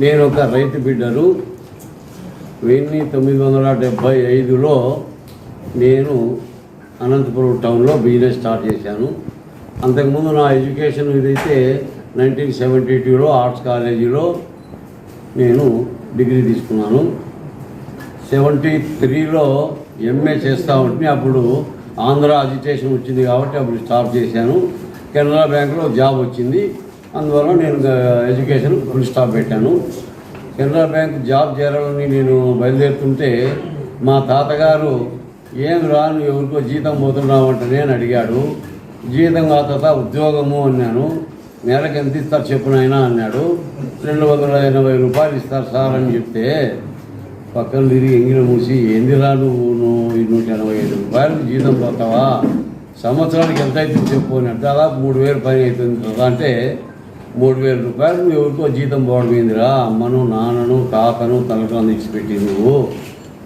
నేను ఒక రైతు బిడ్డను వెయ్యి తొమ్మిది వందల డెబ్భై ఐదులో నేను అనంతపురం టౌన్లో బిజినెస్ స్టార్ట్ చేశాను. అంతకుముందు నా ఎడ్యుకేషన్ ఇదైతే నైన్టీన్ సెవెంటీ టూలో ఆర్ట్స్ కాలేజీలో నేను డిగ్రీ తీసుకున్నాను. సెవెంటీ త్రీలో ఎంఏ చేస్తూ ఉంటే అప్పుడు ఆంధ్ర అజిటేషన్ వచ్చింది కాబట్టి అప్పుడు స్టార్ట్ చేశాను. కెనరా బ్యాంక్లో జాబ్ వచ్చింది. అందువల్ల నేను ఎడ్యుకేషన్ ఫుల్ స్టాప్ పెట్టాను. కెనరా బ్యాంక్ జాబ్ చేరాలని నేను బయలుదేరుతుంటే మా తాతగారు ఏం రాను ఎవరికో జీతం పోతున్నావు అంటే నేను అడిగాడు. జీతం కాత ఉద్యోగము అన్నాను. నెలకు ఎంత ఇస్తారు చెప్పు నాయనా అన్నాడు. రెండు వందల ఎనభై రూపాయలు ఇస్తారు సార్ అని చెప్తే పక్కన తిరిగి ఎంగిన మూసి ఏందిరా నువ్వు నువ్వు నూట ఎనభై ఐదు రూపాయలు జీతం పోతావా? సంవత్సరానికి ఎంత అవుతుంది చెప్పు అని అంటే దాదాపు మూడు వేలు పని అవుతుంది కదా అంటే మూడు వేల రూపాయలు నువ్వు ఎవరికో జీతం పోవడమేందిరా? అమ్మను నాన్నను తాతను అందించి పెట్టి నువ్వు.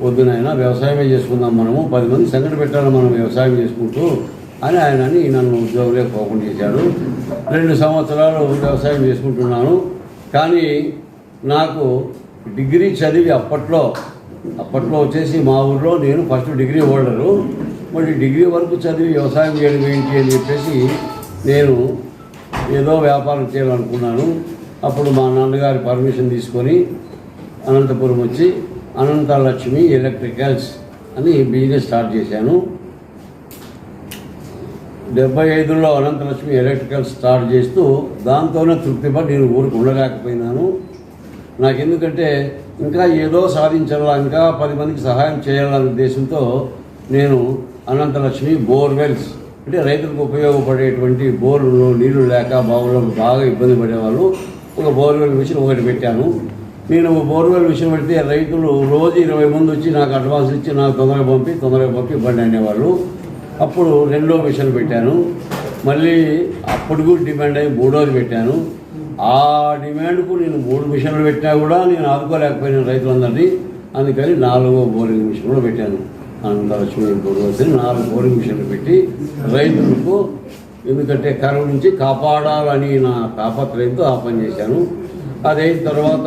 వద్దునైనా వ్యవసాయమే చేసుకుందాం మనము. పది మంది సంగటి పెట్టాలి మనం వ్యవసాయం చేసుకుంటూ అని ఆయన అని నన్ను ఉద్యోగులే పోకుండా చేశాడు. రెండు సంవత్సరాలు వ్యవసాయం చేసుకుంటున్నాను. కానీ నాకు డిగ్రీ చదివి అప్పట్లో అప్పట్లో వచ్చేసి మా ఊర్లో నేను ఫస్ట్ డిగ్రీ హోల్డరు. మరి డిగ్రీ వరకు చదివి వ్యవసాయం చేయడం ఏంటి అని చెప్పేసి నేను ఏదో వ్యాపారం చేయాలనుకున్నాను. అప్పుడు మా నాన్నగారి పర్మిషన్ తీసుకొని అనంతపురం వచ్చి అనంతలక్ష్మి ఎలక్ట్రికల్స్ అని బిజినెస్ స్టార్ట్ చేశాను. డెబ్బై ఐదులో అనంతలక్ష్మి ఎలక్ట్రికల్స్ స్టార్ట్ చేస్తూ దాంతోనే తృప్తిపడి నేను ఊరికి ఉండలేకపోయినాను. నాకు ఎందుకంటే ఇంకా ఏదో సాధించాలా ఇంకా పది మందికి సహాయం చేయాలనే ఉద్దేశంతో నేను అనంతలక్ష్మి బోర్వెల్స్ అంటే రైతులకు ఉపయోగపడేటువంటి బోర్లు నీళ్ళు లేక బావులకు బాగా ఇబ్బంది పడేవాళ్ళు. ఒక బోర్వెల్ మిషన్ ఒకటి పెట్టాను. నేను బోర్వెల్ మిషన్ పెడితే రైతులు రోజు ఇరవై మంది వచ్చి నాకు అడ్వాన్స్ ఇచ్చి నాకు తొందరగా పంపి తొందరగా పంపి బండి అనేవాళ్ళు. అప్పుడు రెండో మిషన్ పెట్టాను. మళ్ళీ అప్పుడు కూడా డిమాండ్ అయ్యి మూడోది పెట్టాను. ఆ డిమాండ్కు నేను మూడు మిషన్లు పెట్టినా కూడా నేను ఆదుకోలేకపోయినాను రైతులందరినీ. అందుకని నాలుగో బోరింగ్ మిషన్ కూడా పెట్టాను. లక్ష్మీ బోర్వెల్స్ నాలుగు పోలింగ్ మిషన్లు పెట్టి రైతులకు ఎందుకంటే కరువు నుంచి కాపాడాలని నా తాపత్రయంతో ఆ పని చేశాను. అదైన తర్వాత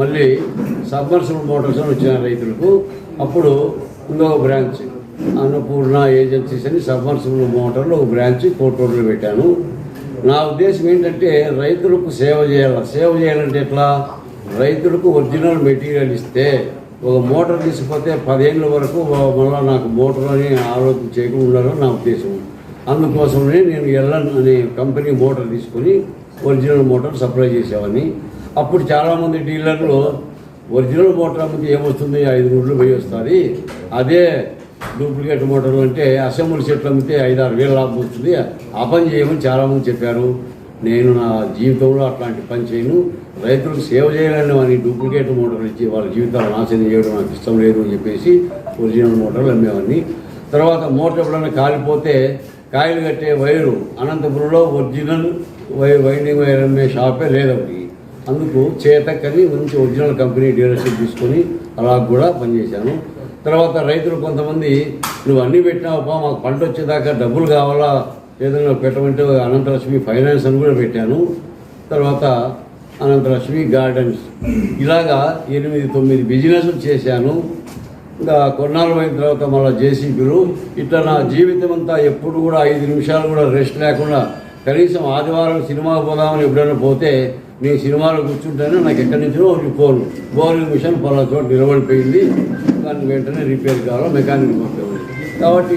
మళ్ళీ సబ్మర్సిబుల్ మోటార్స్ అని వచ్చిన రైతులకు అప్పుడు ఇంకొక బ్రాంచ్ అన్నపూర్ణ ఏజెన్సీస్ అని సబ్మర్సిబుల్ మోటార్లో ఒక బ్రాంచ్ కోటూరులో పెట్టాను. నా ఉద్దేశం ఏంటంటే రైతులకు సేవ చేయాలి సేవ చేయాలంటే ఎట్లా? రైతులకు ఒరిజినల్ మెటీరియల్ ఇస్తే ఒక మోటార్ తీసుకుపోతే పదేళ్ళ వరకు మళ్ళీ నాకు మోటార్ అని ఆలోచన చేయకుండా ఉండాలని నా ఉద్దేశం. అందుకోసమే నేను ఎల్లన్ అనే కంపెనీ మోటార్ తీసుకొని ఒరిజినల్ మోటార్ సప్లై చేసేవాడిని. అప్పుడు చాలామంది డీలర్లు ఒరిజినల్ మోటార్ అమ్మితే ఏమొస్తుంది? ఐదు గుడ్లు పోయి వస్తుంది. అదే డూప్లికేట్ మోటార్లు అంటే అసెంబ్లీ సెట్లు అమ్మితే ఐదు ఆరు వేలు లాభం వస్తుంది. ఆ పని చేయమని చాలామంది చెప్పారు. నేను నా జీవితంలో అట్లాంటి పని చేయను. రైతులకు సేవ చేయాలని అని డూప్లికేట్ మోటార్లు ఇచ్చి వాళ్ళ జీవితాలు నాశనం చేయడం నాకు ఇష్టం లేదు అని చెప్పేసి ఒరిజినల్ మోటార్లు అమ్మేవాడిని. తర్వాత మోటార్ ఎప్పుడైనా కాలిపోతే కాయలు కట్టే వైరు అనంతపురంలో ఒరిజినల్ వై వైండింగ్ వైర్ అమ్మే షాపే లేదు అందుకు చేతక్కని మంచి ఒరిజినల్ కంపెనీ డీలర్షిప్ తీసుకొని అలా కూడా పనిచేశాను. తర్వాత రైతులు కొంతమంది నువ్వు అన్నీ పెట్టినావు మాకు పంట వచ్చేదాకా డబ్బులు కావాలా ఏదైనా పెట్టమంటే అనంతలక్ష్మి ఫైనాన్స్ అని కూడా పెట్టాను. తర్వాత అనంతలక్ష్మి గార్డెన్స్. ఇలాగా ఎనిమిది తొమ్మిది బిజినెస్లు చేశాను. ఇంకా కొన్నాళ్ళు అయిన తర్వాత మళ్ళీ జేసీబీలు. ఇట్లా నా జీవితం అంతా ఎప్పుడు కూడా ఐదు నిమిషాలు కూడా రెస్ట్ లేకుండా కనీసం ఆదివారం సినిమా పోదామని ఎప్పుడైనా పోతే నేను సినిమాలో కూర్చుంటేనే నాకు ఎక్కడి నుంచో ఒకటి ఫోన్. బోరింగ్ మిషన్ పలా చోట నిలబడిపోయింది. దాన్ని వెంటనే రిపేర్ కావాలో మెకానిక్ కాబట్టి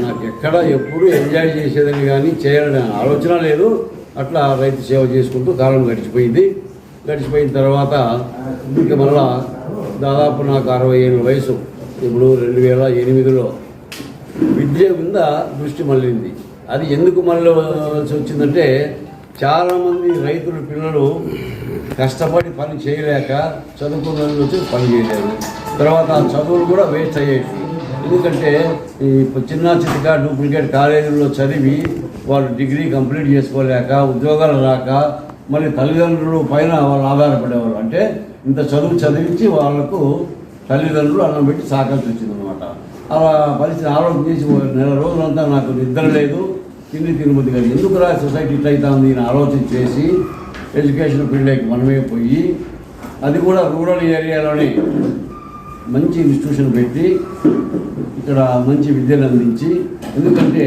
నాకు ఎక్కడ ఎప్పుడు ఎంజాయ్ చేసేదని కానీ చేయాలనే ఆలోచన లేదు. అట్లా రైతు సేవ చేసుకుంటూ కాలం గడిచిపోయింది. గడిచిపోయిన తర్వాత ఇంకా మళ్ళా దాదాపు నాకు అరవై ఏళ్ళ వయసు. ఇప్పుడు రెండు వేల ఎనిమిదిలో విద్య మీద దృష్టి మళ్ళింది. అది ఎందుకు మళ్ళీ వచ్చిందంటే చాలామంది రైతుల పిల్లలు కష్టపడి పని చేయలేక చదువుకున్న వచ్చి పని చేయలేరు. తర్వాత ఆ చదువులు కూడా వేస్ట్ అయ్యేవి ఎందుకంటే ఈ చిన్న చిన్నగా డూప్లికేట్ కాలేజీల్లో చదివి వాళ్ళు డిగ్రీ కంప్లీట్ చేసుకోలేక ఉద్యోగాలు రాక మళ్ళీ తల్లిదండ్రులు పైన వాళ్ళు ఆధారపడేవాళ్ళు. అంటే ఇంత చదువు చదివించి వాళ్ళకు తల్లిదండ్రులు అన్నం పెట్టి సాకాల్సి వచ్చిందనమాట అలా పరిస్థితి ఆరోగ్యం చేసి నెల రోజులంతా నాకు నిద్ర లేదు తిండి తిరుమతి కానీ ఎందుకు రా సొసైటీ ఇట్లా అవుతుంది అని ఆలోచన చేసి ఎడ్యుకేషన్ ఫీల్డ్కి మనమే పోయి అది కూడా రూరల్ ఏరియాలోనే మంచి ఇన్స్టిట్యూషన్ పెట్టి ఇక్కడ మంచి విద్యను అందించి ఎందుకంటే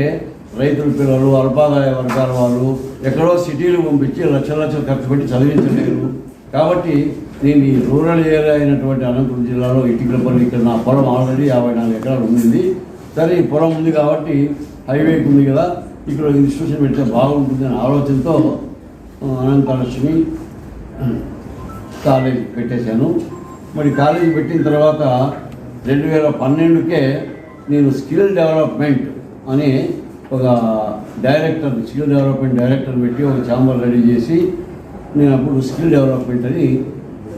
రైతుల పిల్లలు అల్పాదాయ వర్గాల వాళ్ళు ఎక్కడో సిటీలు పంపించి లక్షల లక్షలు ఖర్చు పెట్టి చదివించలేరు. కాబట్టి నేను ఈ రూరల్ ఏరియా అయినటువంటి అనంతపురం జిల్లాలో ఇటుకలపల్లి ఇక్కడ నా పొలం ఆల్రెడీ యాభై నాలుగు ఎకరాలు ఉండింది. సరే ఈ పొలం ఉంది కాబట్టి హైవేకి ఉంది కదా ఇక్కడ ఇన్స్టిట్యూషన్ పెడితే బాగుంటుంది అనే ఆలోచనతో అనంతలక్ష్మి కాలేజీ పెట్టేశాను మరి కాలేజీ పెట్టిన తర్వాత రెండు వేల పన్నెండుకే నేను స్కిల్ డెవలప్మెంట్ అని ఒక డైరెక్టర్ స్కిల్ డెవలప్మెంట్ డైరెక్టర్ పెట్టి ఒక ఛాంబర్ రెడీ చేసి నేను అప్పుడు స్కిల్ డెవలప్మెంట్ అని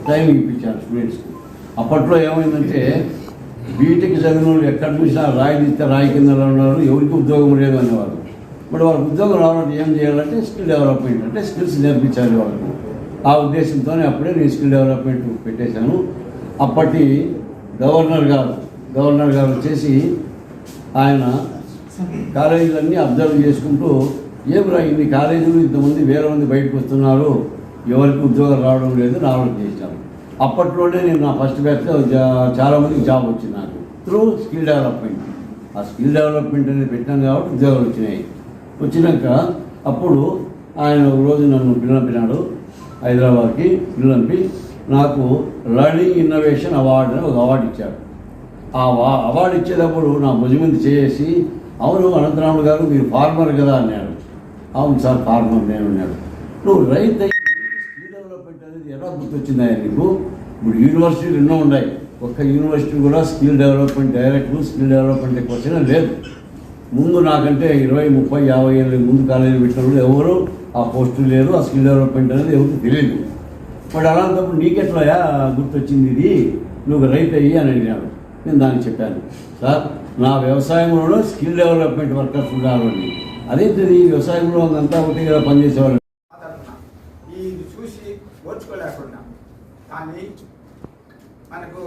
ట్రైనింగ్ ఇప్పించాను స్టూడెంట్స్కి. అప్పట్లో ఏమైందంటే బీటెక్ చదివిన వాళ్ళు ఎక్కడ చూసినా రాయి తీస్తే రాయి కింద ఉన్నారు ఎవరికి ఉద్యోగం లేదు అనేవారు మరి వాళ్ళకి ఉద్యోగం రావాలంటే ఏం చేయాలంటే స్కిల్ డెవలప్మెంట్ అంటే స్కిల్స్ నేర్పించాలి వాళ్ళకి. ఆ ఉద్దేశంతోనే అప్పుడే నేను స్కిల్ డెవలప్మెంట్ పెట్టేశాను. అప్పటి గవర్నర్ గారు గవర్నర్ గారు వచ్చేసి ఆయన కాలేజీలన్నీ అబ్జర్వ్ చేసుకుంటూ ఏమిరా ఇన్ని కాలేజీలు ఇంతమంది వేరే మంది బయటకు వస్తున్నారు ఎవరికి ఉద్యోగాలు రావడం లేదు రావడం చేశాను అప్పట్లోనే నేను నా ఫస్ట్ బ్యాచ్లో చాలామందికి జాబ్ వచ్చింది నాకు. Through skill development. ఆ స్కిల్ డెవలప్మెంట్ అనేది పెట్టాను కాబట్టి ఉద్యోగాలు వచ్చినాయి. వచ్చినాక అప్పుడు ఆయన రోజు నన్ను పిల్లంపినాడు హైదరాబాద్కి పిల్లంపి నాకు లర్నింగ్ ఇన్నోవేషన్ అవార్డు అని ఒక అవార్డు ఇచ్చాడు. ఆ అవార్డు ఇచ్చేటప్పుడు నా భుజమంది చేసి అవును అనంతరాముడు గారు మీరు ఫార్మర్ కదా అన్నాడు అవును సార్ ఫార్మర్ నేను అన్నాడు నువ్వు రైతు స్కిల్ డెవలప్మెంట్ అనేది ఎలా గుర్తొచ్చిందా నీకు? ఇప్పుడు యూనివర్సిటీలు ఎన్నో ఉన్నాయి. ఒక్క యూనివర్సిటీ కూడా skill development direct skill development question లేదు. ముందు నాకంటే ఇరవై ముప్పై యాభై ఏళ్ళ ముందు కాలేజీ పెట్టినప్పుడు ఎవరు ఆ పోస్టు లేరు ఆ స్కిల్ డెవలప్మెంట్ అనేది ఎవరికి తెలియదు వాడు అలాంటప్పుడు నీకెట్లా గుర్తొచ్చింది ఇది? నువ్వు రైతు అయ్యి అని అడిగాడు. నేను దానికి చెప్పాను. సార్ నా వ్యవసాయంలో స్కిల్ డెవలప్మెంట్ వర్కర్స్ ఉండాలని అదేంటిది? వ్యవసాయంలో అంతా ఒకటి కదా పనిచేసేవాళ్ళు. ఇది చూసి ఓర్చుకోలేకుండా కానీ మనకు